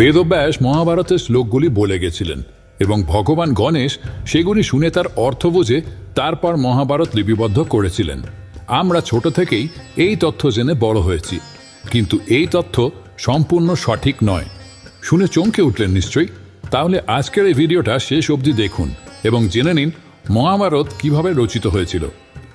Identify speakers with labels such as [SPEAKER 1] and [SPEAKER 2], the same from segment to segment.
[SPEAKER 1] বেদব্যাস মহাভারতের শ্লোকগুলি বলে গেছিলেন এবং ভগবান গণেশ সেগুলি শুনে তার অর্থ বুঝে তারপর মহাভারত লিপিবদ্ধ করেছিলেন। আমরা ছোট থেকেই এই তথ্য জেনে বড় হয়েছি, কিন্তু এই তথ্য সম্পূর্ণ সঠিক নয়। শুনে চমকে উঠলেন নিশ্চয়ই? তাহলে আজকের এই ভিডিওটা শেষ অবধি দেখুন এবং জেনে নিন মহাভারত কীভাবে রচিত হয়েছিল।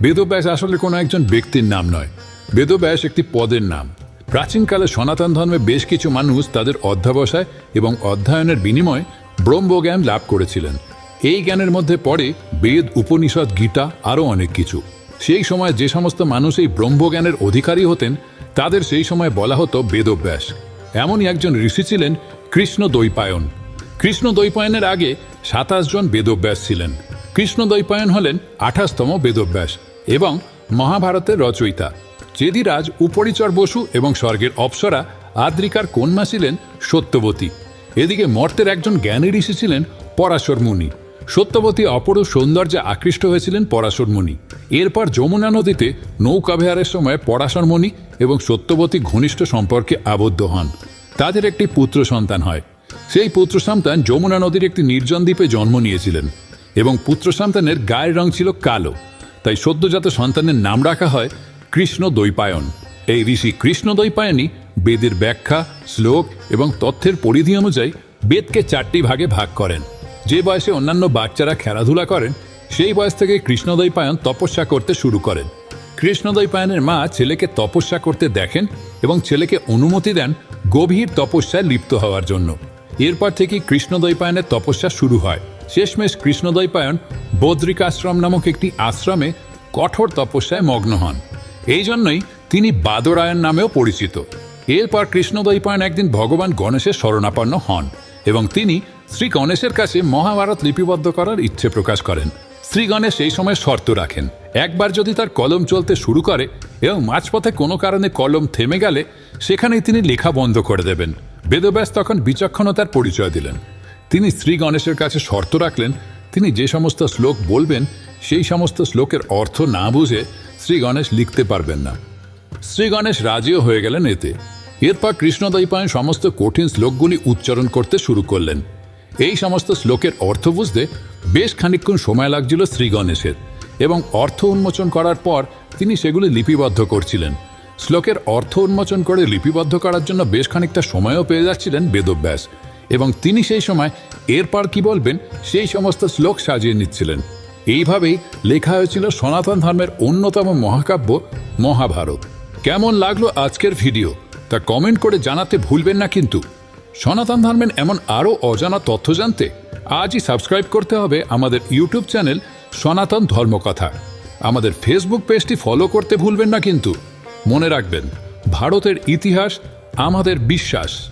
[SPEAKER 1] বেদব্যাস আসলে কোনো একজন ব্যক্তির নাম নয়। বেদব্যাস একটি পদের নাম। প্রাচীনকালে সনাতন ধর্মে বেশ কিছু মানুষ তাদের অধ্যাবসায় এবং অধ্যয়নের বিনিময়ে ব্রহ্মজ্ঞান লাভ করেছিলেন। এই জ্ঞানের মধ্যে পড়ে বেদ, উপনিষদ, গীতা, আরও অনেক কিছু। সেই সময় যে সমস্ত মানুষ এই ব্রহ্মজ্ঞানের অধিকারী হতেন, তাদের সেই সময় বলা হতো বেদব্যাস এমনই একজন ঋষি ছিলেন কৃষ্ণ দৈপায়ন কৃষ্ণ দৈপায়নের আগে সাতাশ জন বেদব্যাস ছিলেন। কৃষ্ণ দৈপায়ন হলেন আঠাশতম বেদব্যাস এবং মহাভারতের রচয়িতা। চেদিরাজ উপরিচর বসু এবং স্বর্গের অপ্সরা আদ্রিকার কন্যা ছিলেন সত্যবতী। এদিকে মর্তের একজন জ্ঞানী ঋষি ছিলেন পরাশর মুনি। সত্যবতী অপরূপ সৌন্দর্যে আকৃষ্ট হয়েছিলেন পরাশর মুনি। এরপর যমুনা নদীতে নৌকা বিহারের সময় পরাশর মুনি এবং সত্যবতী ঘনিষ্ঠ সম্পর্কে আবদ্ধ হন। তাদের একটি পুত্র সন্তান হয়। সেই পুত্র সন্তান যমুনা নদীর একটি নির্জন দ্বীপে জন্ম নিয়েছিলেন এবং পুত্র সন্তানের গায়ের রং ছিল কালো। তাই সদ্যজাত সন্তানের নাম রাখা হয় কৃষ্ণ দৈপায়ন এই ঋষি কৃষ্ণ দৈপায়নই বেদের ব্যাখ্যা, শ্লোক এবং তথ্যের পরিধি অনুযায়ী বেদকে চারটি ভাগে ভাগ করেন। যে বয়সে অন্যান্য বাচ্চারা খেলাধুলা করেন, সেই বয়স থেকে কৃষ্ণদৈপায়ন তপস্যা করতে শুরু করেন। কৃষ্ণদৈপায়নের মা ছেলেকে তপস্যা করতে দেখেন এবং ছেলেকে অনুমতি দেন গভীর তপস্যায় লিপ্ত হওয়ার জন্য। এরপর থেকে কৃষ্ণদৈপায়নের তপস্যা শুরু হয়। শেষমেশ কৃষ্ণদৈপায়ন বদ্রিকাশ্রম নামক একটি আশ্রমে কঠোর তপস্যায় মগ্ন হন। এই জন্যই তিনি বাদরায়ণ নামেও পরিচিত। এরপর কৃষ্ণদৈপায়ন একদিন ভগবান গণেশের শরণাপন্ন হন এবং তিনি শ্রী গণেশের কাছে মহাভারত লিপিবদ্ধ করার ইচ্ছে প্রকাশ করেন। শ্রী গণেশ এই সময় শর্ত রাখেন, একবার যদি তার কলম চলতে শুরু করে এবং মাঝপথে কোনো কারণে কলম থেমে গেলে সেখানেই তিনি লেখা বন্ধ করে দেবেন। বেদব্যাস তখন বিচক্ষণতার পরিচয় দিলেন। তিনি শ্রী গণেশের কাছে শর্ত রাখলেন, তিনি যে সমস্ত শ্লোক বলবেন সেই সমস্ত শ্লোকের অর্থ না বুঝে শ্রী গণেশ লিখতে পারবেন না। শ্রী গণেশ রাজিও হয়ে গেলেন এতে। এরপর কৃষ্ণদৈপায়ন সমস্ত কঠিন শ্লোকগুলি উচ্চারণ করতে শুরু করলেন। এই সমস্ত শ্লোকের অর্থ বুঝতে বেশ খানিকক্ষণ সময় লাগছিল শ্রী গণেশের এবং অর্থ উন্মোচন করার পর তিনি সেগুলি লিপিবদ্ধ করছিলেন। শ্লোকের অর্থ উন্মোচন করে লিপিবদ্ধ করার জন্য বেশ খানিকটা সময়ও পেয়ে যাচ্ছিলেন বেদব্যাস এবং তিনি সেই সময় এরপর কি বলবেন সেই সমস্ত শ্লোক সাজিয়ে নিচ্ছিলেন। এইভাবেই লেখা হয়েছিল সনাতন ধর্মের অন্যতম মহাকাব্য, মহাভারত। কেমন লাগল আজকের ভিডিও? তা কমেন্ট করে জানাতে ভুলবেন না কিন্তু। সনাতন ধর্মের এমন আরও অজানা তথ্য জানতে আজই সাবস্ক্রাইব করতে হবে আমাদের ইউটিউব চ্যানেল সনাতন ধর্মকথা। আমাদের ফেসবুক পেজটি ফলো করতে ভুলবেন না কিন্তু। মনে রাখবেন, ভারতের ইতিহাস আমাদের বিশ্বাস।